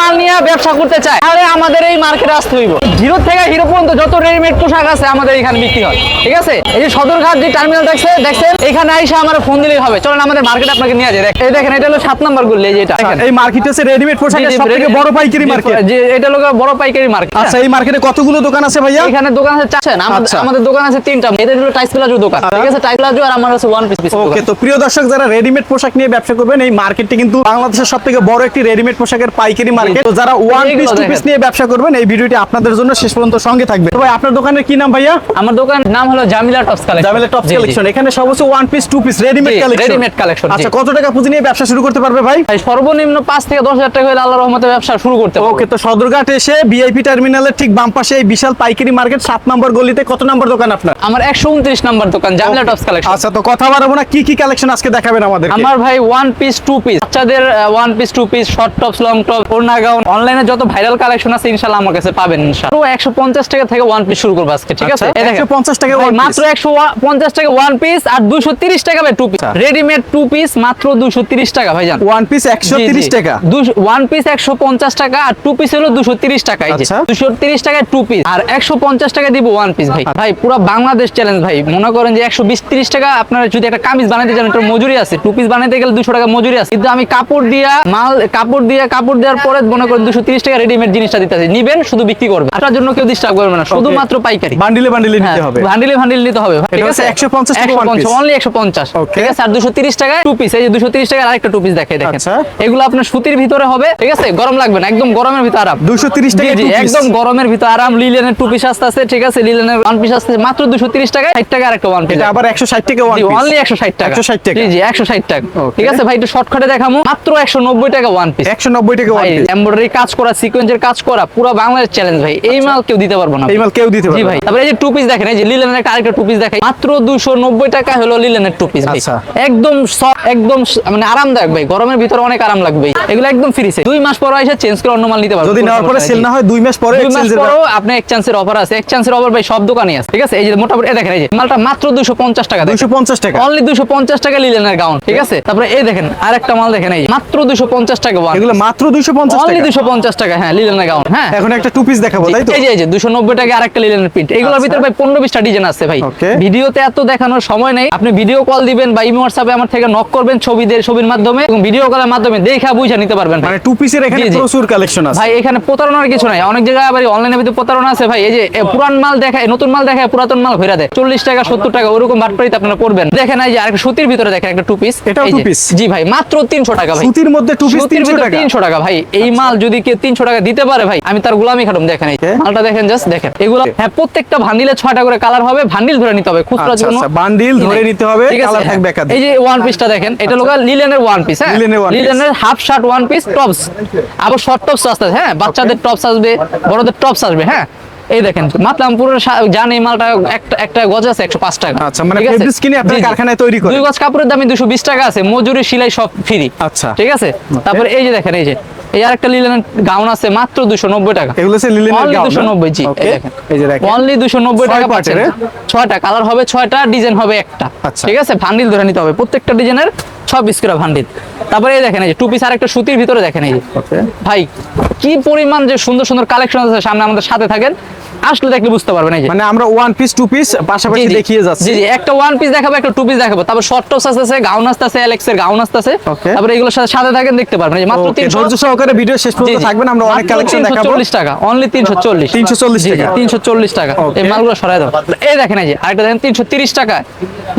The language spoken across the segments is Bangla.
মাল নিয়ে ব্যবসা করতে চায় তাহলে আমাদের এই মার্কেটে আসতে হইব। হিরো থেকে হিরো পর্যন্ত যত রেডিমেড পোশাক আছে আমাদের এখানে বিক্রি হয় ঠিক আছে? এই যে সদরঘাট যে টার্মিনাল দেখছে দেখছেন? এখানে আইসা আমার ফোন দিলেই হবে। চলেন আমাদের মার্কেট আপনাকে নিয়ে যায় এই দেখেন এটা হলো সাত নাম্বার গুলি এই যে এটা। এই মার্কেটে হচ্ছে রেডিমেড পোশাকের সবথেকে বড় পাইকারি মার্কেট যে এটা হলো বড় পাইকারি মার্কেট আচ্ছা এই মার্কেটে কতগুলো দোকান আছে ভাইয়া? এখানে দোকান আছে চাচ্ছেন আমাদের আচ্ছা। আমাদের দোকান আছে তিনটা। এদের হলো টাইস প্লাজো দোকান আচ্ছা। ঠিক আছে? টাইস প্লাজো আর আমার আছে ওয়ান পিস পিস ওকে তো প্রিয় দর্শক যারা রেডিমেড পোশাক নিয়ে ব্যবসা করবেন এই মার্কেটটি কিন্তু বাংলাদেশের সব থেকে বড় একটি রেডিমেড পোশাকের পাইকারি মার্কেট তো যারা ওয়ান পিস টু পিস নিয়ে ব্যবসা করবেন এই ভিডিওটি আপনাদের জন্য শেষ পর্যন্ত সঙ্গে থাকবে। ভাই আপনার দোকানের কি নাম ভাইয়া? আমার নাম হলো Jamila tops collection Jamila top collection এখানে সব হচ্ছে one piece two piece readymade collection collection, জি। আচ্ছা কত টাকা পুঁজি নিয়ে ব্যবসা শুরু করতে পারবে ভাই? ভাই সর্বনিম্ন পাঁচ থেকে দশ হাজার টাকা হলে আল্লাহ রহমতে ব্যবসা শুরু করতে পারব। ওকে তো সদরঘাট এসে ভিআইপি টার্মিনালের ঠিক বাম পাশে এই বিশাল পাইকারি মার্কেট সাত নম্বর গলিতে কত নম্বর দোকান আপনার? আমার একশো উনত্রিশ নাম্বার দোকান জামিলা টপস কালেকশন আচ্ছা তো কথা বাড়াবো না কি কি কালেকশন আজকে দেখাবেন আমাদের আমার ভাই ওয়ান পিস টু পিস বাচ্চাদের one piece two piece short tops long top ওড়না গাউন অনলাইনে যত ভাইরাল কালেকশন আছে ইনশাল্লাহ আমার কাছে পাবেন একশো পঞ্চাশ টাকা থেকে ওয়ান পিস শুরু করব আজকে ঠিক আছে? আচ্ছা, এই 150 টাকা মাত্র একশো পঞ্চাশ টাকা ওয়ান পিস আর দুশো তিরিশ টাকা ভাই টু পিস আচ্ছা। রেডিমেড টু পিস মাত্র দুশো তিরিশ টাকা ভাইজান। ওয়ান পিস একশো তিরিশ টাকা। ওয়ান পিস একশো পঞ্চাশ টাকা আর টু পিস হলো দুশো তিরিশ টাকা এই যে। আচ্ছা। টাকায় টু পিস আর একশো পঞ্চাশ টাকা দিব ওয়ান পিস ভাই। ভাই পুরো বাংলাদেশ চ্যালেঞ্জ ভাই। মনে করেন যে একশো বিশ তিরিশ টাকা আপনারা যদি একটা কামিজ বানাইতে চান একটা মজুরি আছে। টু পিস বানাইতে গেলে দুশো টাকা মজুরি আছে। কিন্তু আমি কাপড় দিয়া মাল কাপড় দিয়া কাপড় দেওয়ার পরে মনে করেন দুশো তিরিশ টাকা রেডিমেড জিনিসটা দিতেছে। নিবেন শুধু বিক্রি করবে আপনার জন্য কেউ ডিস্টার্ব করবে না শুধুমাত্র পাইকারি। বান্ডিলে বান্ডিলে নিতে হবে। ভান্ডিলে ভান্ডিল নিতে হবে। ঠিক আছে? 150 টাকা one piece। অনলি একশো পঞ্চাশ। ঠিক আছে? আর দুশো তিরিশ টাকায় টু পিস এই যে দুশো তিরিশ টাকার আরেকটা টু পিস দেখে দেখেন। আচ্ছা। এগুলো আপনার সুতির ভিতরে হবে। ঠিক আছে? গরম লাগবে না একদম গরমের ভিতরে আরাম। 230 টাকা জি, জি, two piece। একদম গরমের ভিতরে আরাম। লিলেনের টু পিস আসতে আছে ঠিক আছে? লিলেনের ওয়ান পিস আসতে মাত্র দুশো তিরিশ টাকায় ষাট টাকা আরেকটা ওয়ান পিস আবার একশো ষাট টাকা ওয়ান অনলি একশো ষাট টাকা। 160 টাকা। জি জি একশো ষাট টাকা। ঠিক আছে? ভাই একটু শর্টকাটে দেখামো। মাত্র একশো নব্বই টাকা ওয়ান পিস একশো নব্বই টাকা ওয়ান পিস এমব্রয়ডারি কাজ করা সিকোয়েন্সের কাজ করা পুরো বাংলাদেশ চ্যালেঞ্জ ভাই। এই মাল কেউ দিতে পারব না। এই মাল কেউ দিতে পারবে ভাই। তারপরে এই যে টু পিস দেখেন এই যে লিলেনের একটা আরেকটা টু পিস দেখাই। মাত্র দুশো নব্বই টাকা হলো লিলেনের টু পিস ভাই। আচ্ছা। একদম একদম মানে আরামদায়ক ভাই। গরমের ভিতরে অনেক আরাম লাগবে। এগুলো একদম ফ্রি দুই মাস পর এসে চেঞ্জ করে অন্য মাল নিতে পারবেন যদি নেওয়ার পরে সেল না হয় দুই মাস পরে exchange এর আপনি এক চান্সের অফার আছে। এক চান্সের অফার ভাই সব দোকানে আছে। ঠিক আছে? এই যে মোটামুটি এই দেখেন এই যে মালটা মাত্র দুশো পঞ্চাশ টাকা দুইশো পঞ্চাশ টাকা। অনলি দুশো পঞ্চাশ টাকা লিলেনের গাউন ঠিক আছে? তারপরে এই দেখেন আরেকটা মাল দেখেন এই মাত্র দুশো পঞ্চাশ টাকা ওয়ান এগুলো মাত্র দুইশো পঞ্চাশ অনলি টাকা। দুশো পঞ্চাশ টাকা হ্যাঁ লিলেনের গাউন হ্যাঁ। এখন একটা টু পিস দেখাবো তাই তো? এই যে এই যে 290 টাকা আরেকটা লিলেনের প্রিন্ট এগুলোর আচ্ছা। ভিতরে ভাই 15 20টা ডিজাইন আছে ভাই। ভিডিওতে এত দেখানোর সময় নেই। আপনি ভিডিও কল দিবেন বা ইমো হোয়াটসঅ্যাপে আমার থেকে নক করবেন ছবি দিয়ে ছবির মাধ্যমে এবং ভিডিও কলের মাধ্যমে দেখা বুঝে নিতে পারবেন মানে টু পিসের এখানে জি, জি। প্রচুর কালেকশন আছে। ভাই এখানে প্রতারণার কিছু নাই। অনেক জায়গায় আবার অনলাইনে ভিতরে প্রতারণা আছে ভাই। এই যে পুরান মাল দেখায় নতুন মাল দেখায় পুরাতন মাল ঘুরে দেয়। চল্লিশ টাকা সত্তর টাকা ওরকম বাটপাড়িতে আপনারা করবেন। দেখেন এই যে আরেকটা সুতির ভিতরে দেখেন একটা টু পিস এটাও two piece? জি ভাই মাত্র তিনশো টাকা ভাই। সুতির মধ্যে টু পিস সুতির তিনশো ভিতরে টাকা? তিনশো টাকা ভাই। এই মাল যদি কেউ তিনশো টাকা দিতে পারে ভাই আমি তার গোলামি খাটুম দেখেন এই মালটা দেখেন জাস্ট দেখেন। এগুলো হ্যাঁ প্রত্যেকটা ভান্ডিলে ছয়টা করে কালার হবে ভান্ডিল ধরে নিতে হবে খুচরা আচ্ছা, জন্য আচ্ছা, bundle ধরে নিতে হবে, colour হ্যাঁ। থাকবে একাধিক। এই যে ওয়ান পিসটা দেখেন এটা লোক লিলেনের ওয়ান পিস হ্যাঁ? লিলেনের half shirt one piece tops আবার শর্ট টপস আসতে হ্যাঁ? বাচ্চাদের টপস আসবে বড়দের টপস আসবে হ্যাঁ? এই দেখেন মাতলাম পুরো জান এই মালটা একটা একটা গজ আছে একশো পাঁচ টাকা। আচ্ছা, মানে fabrics কিনে জি। কারখানায় তৈরি করেন? দুই গজ কাপড়ের দুশো বিশ টাকা আছে মজুরি সিলাই সব ফ্রি আচ্ছা। ঠিক আছে? তারপরে এই যে দেখেন এই যে এই গাউন আছে মাত্র দুশো নব্বই টাকা। এগুলো হচ্ছে লিলেনের গাউন gown, দুশো না? নব্বই জি এই দেখেন। যে দেখেন। অনলি দুশো নব্বই ছয় টাকা পার্টের, পাচ্ছেন। ছয়টা কালার হবে ছয়টা ডিজাইন হবে একটা। আচ্ছা। ঠিক আছে? ভান্ডিল ধরে নিতে হবে। প্রত্যেকটা ডিজাইনের 6 পিস করে ভান্ডিল তারপরে এই দেখেন এই যে টু পিস আরেকটা সুতির ভিতরে দেখেন এই যে। ভাই কি পরিমাণ যে সুন্দর সুন্দর কালেকশন আছে সামনে আমাদের সাথে থাকেন। আসলে দেখলে বুঝতে পারবেন এই যে। মানে আমরা ওয়ান পিস টু পিস পাশাপাশি। দেখিয়ে যাচ্ছি। জি জি একটা ওয়ান পিস দেখাবো একটা টু পিস দেখাবো। তারপর শর্ট টপস আসতেছে গাউন আসতেছে অ্যালেক্স এর গাউন আসতেছে। Okay. তারপর এগুলোর সাথে সাথে থাকেন দেখতে পারবেন। এই মাত্র 300 ধৈর্য সহকারে ভিডিও শেষ পর্যন্ত থাকবেন আমরা অনেক কালেকশন দেখাবো। 340 টাকা অনলি 340 340 জি, জি, টাকা। 340 টাকা। এই মালগুলো সরাই দাও। এই দেখেন এই যে আরেকটা দেখেন 330 টাকা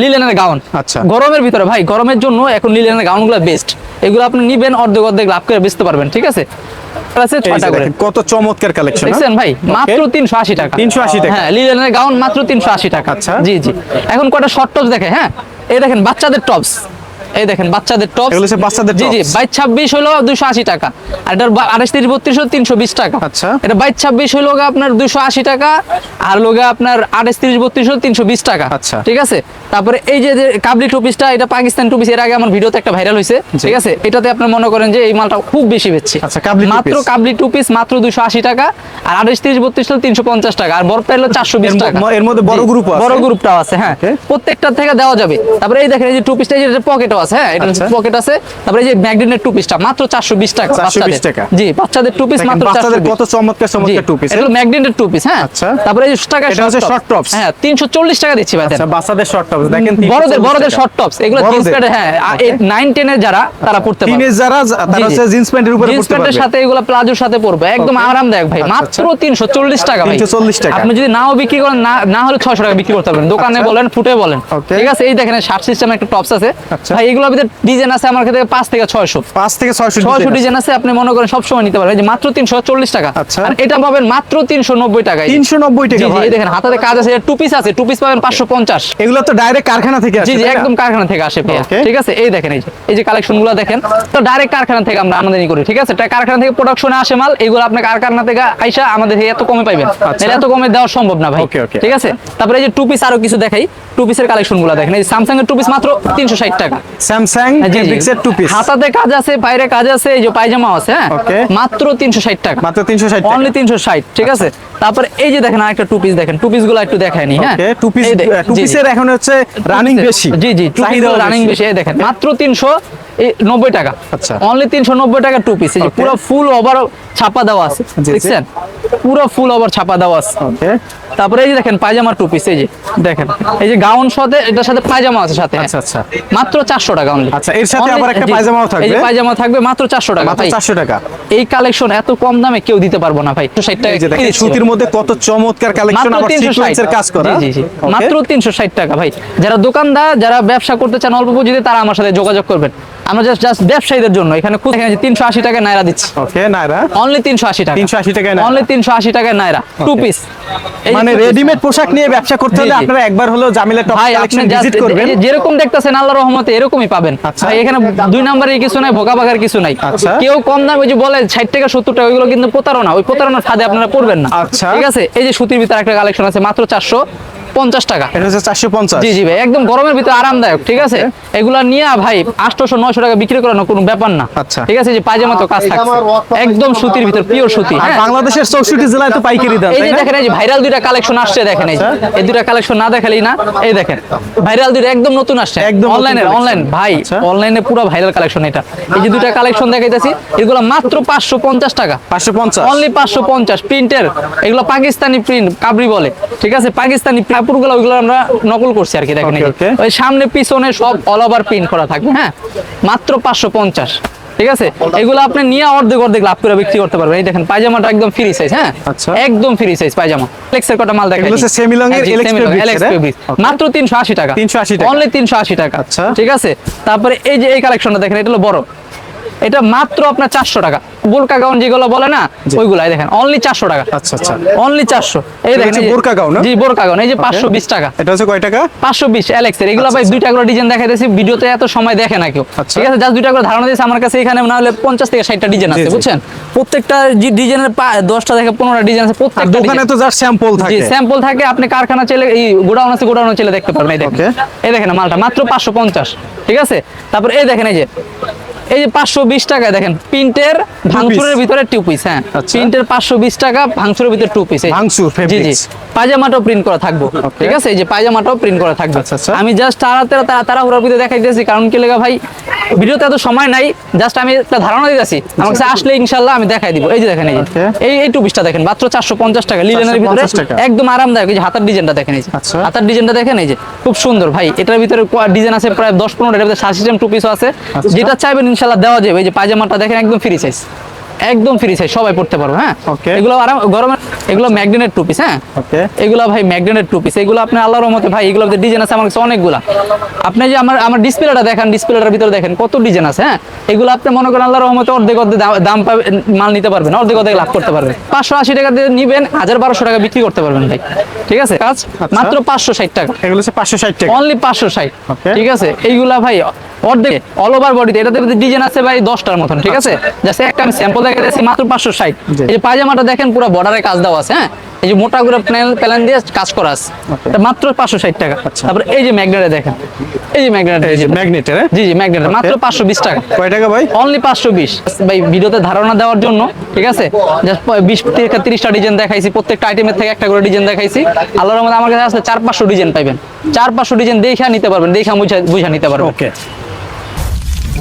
লিলেনের গাউন আচ্ছা। গরমের ভিতরে ভাই গরমের জন্য এখন লিলেনের গাউনগুলো বেস্ট এগুলো আপনি নিবেন অর্ধেক অর্ধেক লাভ করে বেচতে পারবেন ঠিক আছে? আছে এই করে। কত চমৎকার কালেকশন দেখছেন ভাই মাত্র তিনশো আশি টাকা। 380 টাকা। হ্যাঁ লিলেনের গাউন মাত্র তিনশো আশি টাকা। আচ্ছা। জি জি। এখন কটা শর্ট টপস দেখে হ্যাঁ? এই দেখেন বাচ্চাদের টপস এই দেখেন বাচ্চাদের টপস এগুলো হচ্ছে বাচ্চাদের জি জি বাইশ ছাব্বিশ হলো দুশো আশি টাকা। আর এটার আঠাশ তিরিশ বত্রিশ হলো তিনশো বিশ টাকা। আচ্ছা। এটা বাইশ ছাব্বিশ হলো আপনার দুশো আশি টাকা আর লোকে আপনার আঠাশ তিরিশ বত্রিশ হলো তিনশো বিশ টাকা। আচ্ছা। ঠিক আছে? তারপরে এই যে কাবলি টু পিসটা এটা পাকিস্তান টু পিস এর আগে আমার ভিডিওতে একটা ভাইরাল হয়েছে ঠিক আছে? এটাতে আপনি মনে করেন যে এই মালটা খুব বেশি বেচছি। আচ্ছা, মাত্র কাবলি টু পিস মাত্র দুশো আশি টাকা আর আঠাশ তিরিশ বত্রিশ তিনশো পঞ্চাশ টাকা আর বরফটা হলো চারশো বিশ টাকা। এর মধ্যে বড় আছে? বড় গ্রুপটাও আছে হ্যাঁ। প্রত্যেকটা থেকে দেওয়া যাবে। তারপরে এই দেখেন এই যে টু পিসটা এই যে পকেটও আছে হ্যাঁ এটা আচ্ছা। পকেট আছে। তারপরে এই যে ম্যাগনেটের টু পিসটা মাত্র চারশো বিশ টাকা 420 বাচ্চাদের। টাকা। জি বাচ্চাদের টু পিস মাত্র বাচ্চাদের কত চমৎকার চমৎকার জি, টু পিস এটা ম্যাগনেটের টু পিস হ্যাঁ। আচ্ছা। তারপরে এই টাকা এটা হচ্ছে short tops। হ্যাঁ তিনশো চল্লিশ টাকা দিচ্ছি ভাই আচ্ছা বাচ্চাদের শর্ট টপ দেখেন বড়দের বড়দের শর্ট টপস এগুলো জিন্স প্যান্ট হ্যাঁ নাইন টেনের যারা তারা পড়তে পারবে। টিনেজ যারা তারা হচ্ছে জিন্স প্যান্টের উপরে জিন্স পড়তে প্যান্টের সাথে এগুলো প্লাজোর সাথে পড়বে একদম আরামদায়ক ভাই আচ্ছা, মাত্র আচ্ছা। তিনশো চল্লিশ টাকা ভাই। 340 টাকা। আপনি যদি নাও বিক্রি করেন না না হলে ছয়শো টাকা বিক্রি করতে পারবেন। দোকানে আচ্ছা। বলেন ফুটে বলেন। ঠিক আছে? এই দেখেন শার্ট সিস্টেম একটা টপস আছে। ভাই এগুলোর ভিতরে ডিজাইন আছে আমার কাছে পাঁচ থেকে ছয়শো। পাঁচ থেকে ছয়শো ছয়শো ডিজাইন আছে আপনি মনে করেন সবসময় নিতে পারবেন। যে মাত্র তিনশো চল্লিশ টাকা। আর এটা পাবেন মাত্র তিনশো নব্বই টাকা। তিনশো নব্বই জি টাকা জি ভাই এই দেখেন হাতাতে কাজ আছে। টু পিস আছে টু পিস পাবেন পাঁচশো পঞ্চাশ। এগুলো তো ডাইরেক্ট কারখানা থেকে আসে জি জি একদম কারখানা থেকে আসে ঠিক আছে? এই দেখেন এই যে এই যে কালেকশনগুলো দেখেন তো ডাইরেক্ট কারখানা থেকে আমরা আমদানি করি ঠিক আছে? এটা কারখানা থেকে প্রোডাকশনে আসে মাল এগুলো আপনি কারখানা থেকে আইসা আমাদের এত কমে পাইবেন। আচ্ছা। এত কমে দেওয়া সম্ভব না ভাই. ঠিক আছে? তারপরে এই যে টু পিস আরও কিছু দেখাই। টু পিসের কালেকশনগুলো দেখেন এই স্যামসাং এর টু পিস মাত্র তিনশো ষাট টাকা। স্যামসাং জি, জি। টু পিস হাতাতে কাজ আছে বাইরে কাজ আছে এই যে পায়জামা আছে হ্যাঁ? মাত্র তিনশো ষাট টাকা। মাত্র তিনশো ষাট অনলি তিনশো ষাট ঠিক আছে? তারপরে এই যে দেখেন আরেকটা টু পিস দেখেন টু পিসগুলো একটু দেখায়নি হ্যাঁ? Two piece two. পিসের এখন হচ্ছে রানিং বেশি। জি জি টু পিস রানিং বেশি। এই দেখেন। মাত্র তিনশো নব্বই টাকা। আচ্ছা। অনলি তিনশো নব্বই টাকা টু পিস পুরো ফুল ওভার ছাপা দেওয়া আছে। দেখছেন? পুরো ফুল ওভার ছাপা দেওয়া আছে। তারপরে এই যে দেখেন পায়জামা টু পিস এই যে দেখেন। এই যে গাউন সাথে এটার সাথে পায়জামা আছে সাথে। আচ্ছা আচ্ছা। মাত্র চারশো টাকা অনলি আচ্ছা, এর সাথে আবার একটা পায়জামাও থাকবে? এই যে পায়জামা থাকবে মাত্র চারশো টাকা মাত্র ভাই। চারশো টাকা। এই কালেকশন এত কম দামে কেউ দিতে পারব না ভাই। ষাট টাকা এই যে দেখেন সুতির মধ্যে কত চমৎকার কালেকশন আবার সিকোয়েন্সের কাজ করা। জি জি মাত্র তিনশো ষাট টাকা ভাই। যারা দোকানদার যারা ব্যবসা করতে চান অল্প পুঁজিতে তারা আমার সাথে যোগাযোগ করবেন। আমরা জাস্ট জাস্ট ব্যবসায়ীদের জন্য এখানে খুব এখানে তিনশো আশি টাকায় নাইরা দিচ্ছি। ওকে নাইরা? অনলি তিনশো আশি টাকা। 380 টাকায় নায়রা। অনলি তিনশো আশি টাকায় নাইরা। টু পিস মানে রেডিমেড পোশাক নিয়ে ব্যবসা করতে হলে আপনারা একবার হলো জামিলা টপ কালেকশন ভিজিট করবেন। যেরকম দেখতেছেন আল্লাহ রহমতে এরকমই পাবেন। আচ্ছা। ভাই এখানে দুই নাম্বারের কিছু নাই ভোকা বাগার কিছু নাই। আচ্ছা। কেউ কম দাম ওই যে বলে ষাট টাকা সত্তর টাকা ওইগুলো কিন্তু প্রতারণা। ওই প্রতারণার ফাঁদে আপনারা পড়বেন না। আচ্ছা। ঠিক আছে? এই যে সুতির ভিতরে একটা কালেকশন আছে মাত্র চারশো। পঞ্চাশ টাকা। এটা হচ্ছে চারশো পঞ্চাশ। জি জি ভাই একদম গরমের ভিতরে আরামদায়ক ঠিক আছে? এগুলা নিয়ে ভাই আটশোশো নয়শো টাকা বিক্রি করানো কোনো ব্যাপার না। আচ্ছা। ঠিক আছে যে পায়জামা তো কাজ থাকছে। একদম সুতির ভিতর পিওর সুতি হ্যাঁ? বাংলাদেশের চৌষট্টি জেলায় তো পাইকারি দাম এই যে দেখেন এই যে ভাইরাল দুইটা কালেকশন আসছে দেখেন এই এই দুইটা কালেকশন না দেখালেই না এই দেখেন। ভাইরাল দুইটা একদম নতুন আসছে। একদম অনলাইনে অনলাইন ভাই আচ্ছা। অনলাইনে পুরো ভাইরাল কালেকশন এটা। এই যে দুইটা কালেকশন দেখাইতেছি এগুলো মাত্র পাঁচশো পঞ্চাশ টাকা। পাঁচশো পঞ্চাশ। অনলি পাঁচশো পঞ্চাশ প্রিন্টের এগুলো পাকিস্তানি প্রিন্ট কাবরি বলে ঠিক আছে? পাকিস্তানি কাপড়গুলো ওইগুলো আমরা নকল করছি আর কি দেখেন. ওই সামনে পিছনে সব অল ওভার প্রিন্ট করা থাকবে হ্যাঁ? মাত্র পাঁচশো পঞ্চাশ ঠিক আছে? এগুলো আপনি নিয়ে অর্ধেক অর্ধেক লাভ করে বিক্রি করতে পারবেন। এই দেখেন পায়জামাটা একদম ফ্রি সাইজ হ্যাঁ? আচ্ছা। একদম ফ্রি সাইজ পায়জামা। এলেক্সের কটা মাল হচ্ছে semi long এর হ্যাঁ. মাত্র তিনশো আশি টাকা। 380 টাকা। অনলি তিনশো আশি টাকা। আচ্ছা। ঠিক আছে? তারপরে এই যে এই কালেকশনটা দেখেন এটা হলো বড় এটা মাত্র আপনার চারশো টাকা। বোরকা গাউন যেগুলো বলে না। ওইগুলাই দেখেন অনলি চারশো টাকা। আচ্ছা আচ্ছা। অনলি চারশো। এই দেখেন বোরকা gown, না? জি বোরকা গাউন এই যে পাঁচশো বিশ টাকা। এটা হচ্ছে কয় টাকা? পাঁচশো বিশ অ্যালেক্সের এগুলো ভাই দুইটা করে ডিজাইন দেখাইতেছি ভিডিওতে এত সময় দেখে না কেউ। আচ্ছা। ঠিক আছে জাস্ট দুইটা করে ধারণা দিয়েছে আমার কাছে এখানে না হলে পঞ্চাশ থেকে ষাটটা ডিজাইন আছে বুঝছেন? প্রত্যেকটা যে ডিজাইনের দশটা থেকে পনেরোটা ডিজাইন আছে আর প্রত্যেকটা দোকানে। তো যার স্যাম্পল জি থাকে। স্যাম্পল থাকে আপনি কারখানা চলে এই গোডাউন আছে গোডাউন চলে দেখতে পারবেন এই দেখেন। এই দেখেন মালটা মাত্র পাঁচশো পঞ্চাশ। ঠিক আছে? তারপর এই দেখেন এই যে এই যে পাঁচশো বিশ টাকায় দেখেন প্রিন্টের ভাঙচুরের ভিতরে টু পিস হ্যাঁ আচ্ছা। প্রিন্টের পাঁচশো বিশ টাকা ভাঙচুরের ভিতরে টু পিস ভাঙচুর, জি জি। পায়জামাটাও প্রিন্ট করা থাকব। ঠিক আছে? এই যে পায়জামাটাও প্রিন্ট করা থাকবে। আচ্ছা, আচ্ছা। আমি জাস্ট তাড়াতাড়ি তাড়াহুড়ার ভিতরে দেখাইতেছি কারণ কি লেগা ভাই ভিডিওতে এত সময় নাই জাস্ট আমি একটা ধারণা দিতেছি। আমার কাছে আসলে ইনশাল্লাহ আমি দেখাই দিব। এই যে দেখেন এই এই এই টুপিসটা দেখেন মাত্র চারশো পঞ্চাশ টাকা লিলেনের ভিতরে একদম আরামদায়ক। এই যে হাতার ডিজাইনটা দেখেন এই যে। আচ্ছা। হাতার ডিজাইনটা দেখেন এই যে। খুব সুন্দর ভাই। এটার ভিতরে ডিজাইন আছে প্রায় দশ পনেরো এটার ভিতরে সিস্টেম টু পিসও আছে। আচ্ছা। যেটা চাইবেন ইনশাল্লাহ দেওয়া যাবে। এই যে পায়জামাটা দেখেন একদম ফ্রি সাইজ একদম ফ্রি সাইজ সবাই পড়তে পারবে হ্যাঁ? এগুলো আরাম গরমের এগুলো ম্যাগনেট টু পিস হ্যাঁ? ওকে এগুলো ভাই ম্যাগনেটেড টু পিস এগুলো আপনি আল্লাহর রহমতে ভাই এগুলো ডিজাইন আছে আমার কাছে অনেকগুলা। আপনি যে আমার আমার ডিসপ্লেটা দেখেন ডিসপ্লেটার ভিতরে দেখেন কত ডিজাইন আছে হ্যাঁ? এগুলো আপনি মনে করেন আল্লাহর রহমতে অর্ধেক অর্ধেক দাম- দাম পাবে মাল নিতে পারবেন অর্ধেক অর্ধেক লাভ করতে পারবেন। পাঁচশো আশি টাকা দিয়ে নিবেন হাজার বারোশো টাকা বিক্রি করতে পারবেন ভাই। ঠিক আছে? কাজ মাত্র পাঁচশো ষাট টাকা। এগুলো হচ্ছে পাঁচশো ষাট টাকা। অনলি পাঁচশো ষাট। ঠিক আছে? এইগুলা ভাই অর্ধেক অল ওভার বডিতে এটাতে ডিজাইন আছে ভাই দশটার মতন ঠিক আছে? জাস্ট একটা আমি স্যাম্পল মাত্র পাঁচশো ষাট। এই যে পায়জামাটা দেখেন পুরো বর্ডারে কাজ দেওয়া আছে হ্যাঁ? এই যে মোটা করে প্ল্যান প্ল্যান দিয়ে কাজ করা আছে। এটা মাত্র পাঁচশো ষাট টাকা। তারপরে এই যে ম্যাগনেটে দেখেন। এই যে ম্যাগনেট এই যে ম্যাগনেটের জি জি ম্যাগনেট। মাত্র পাঁচশো বিশ টাকা। কয় টাকা ভাই? অনলি পাঁচশো বিশ। ভাই ভিডিওতে ধারণা দেওয়ার জন্য ঠিক আছে? জাস্ট বিশ থেকে তিরিশটা ডিজাইন দেখাইছি প্রত্যেকটা আইটেমের থেকে একটা করে ডিজাইন দেখাইছি। আল্লাহর রহমতে আমার কাছে আসলে চার পাঁচশো ডিজাইন পাইবেন। চার পাঁচশো ডিজাইন দেখে নিতে পারবেন দেখে বুঝা বুঝা নিতে পারবেন। ওকে।